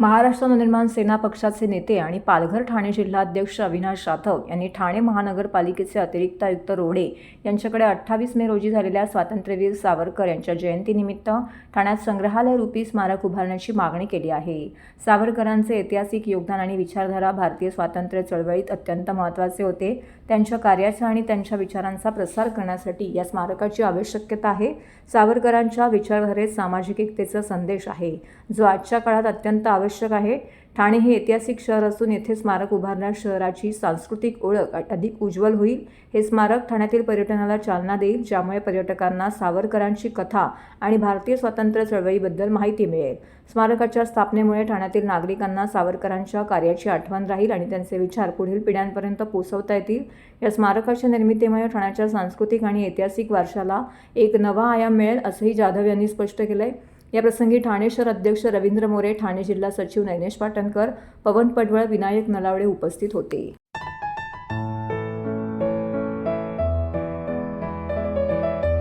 महाराष्ट्र नवनिर्माण सेना पक्षाचे नेते आणि पालघर ठाणे जिल्हाध्यक्ष अविनाश जाधव यांनी ठाणे महानगरपालिकेचे अतिरिक्त आयुक्त रोडे यांच्याकडे अठ्ठावीस मे रोजी झालेल्या स्वातंत्र्यवीर सावरकर यांच्या जयंतीनिमित्त ठाण्यात संग्रहालय रूपी स्मारक उभारण्याची मागणी केली आहे. सावरकरांचे ऐतिहासिक योगदान आणि विचारधारा भारतीय स्वातंत्र्य चळवळीत अत्यंत महत्त्वाचे होते. त्यांच्या कार्याचा आणि त्यांच्या विचारांचा प्रसार करण्यासाठी या स्मारकाची आवश्यकता आहे. सावरकरांच्या विचारधारेत सामाजिक एकतेचा संदेश आहे. जो आजच्या काळात अत्यंत आवश्यक आवश्यक आहे. ठाणे हे ऐतिहासिक शहर असून येथे स्मारक उभारण्यास शहराची सांस्कृतिक ओळख अधिक उज्ज्वल होईल. हे स्मारक ठाण्यातील पर्यटनाला चालना देईल ज्यामुळे पर्यटकांना सावरकरांची कथा आणि भारतीय स्वातंत्र्य चळवळीबद्दल माहिती मिळेल. स्मारकाच्या स्थापनेमुळे ठाण्यातील नागरिकांना सावरकरांच्या कार्याची आठवण राहील आणि त्यांचे विचार पुढील पिढ्यांपर्यंत पोहोचवता येतील. या स्मारकाच्या निर्मितीमुळे ठाण्याच्या सांस्कृतिक आणि ऐतिहासिक वारशाला एक नवा आयाम मिळेल असंही जाधव यांनी स्पष्ट केलं आहे याप्रसंगी ठाणे शहर अध्यक्ष रवींद्र मोरे ठाणे जिल्हा सचिव नैनेश पाटणकर पवन पडवळ विनायक नलावडे उपस्थित होते.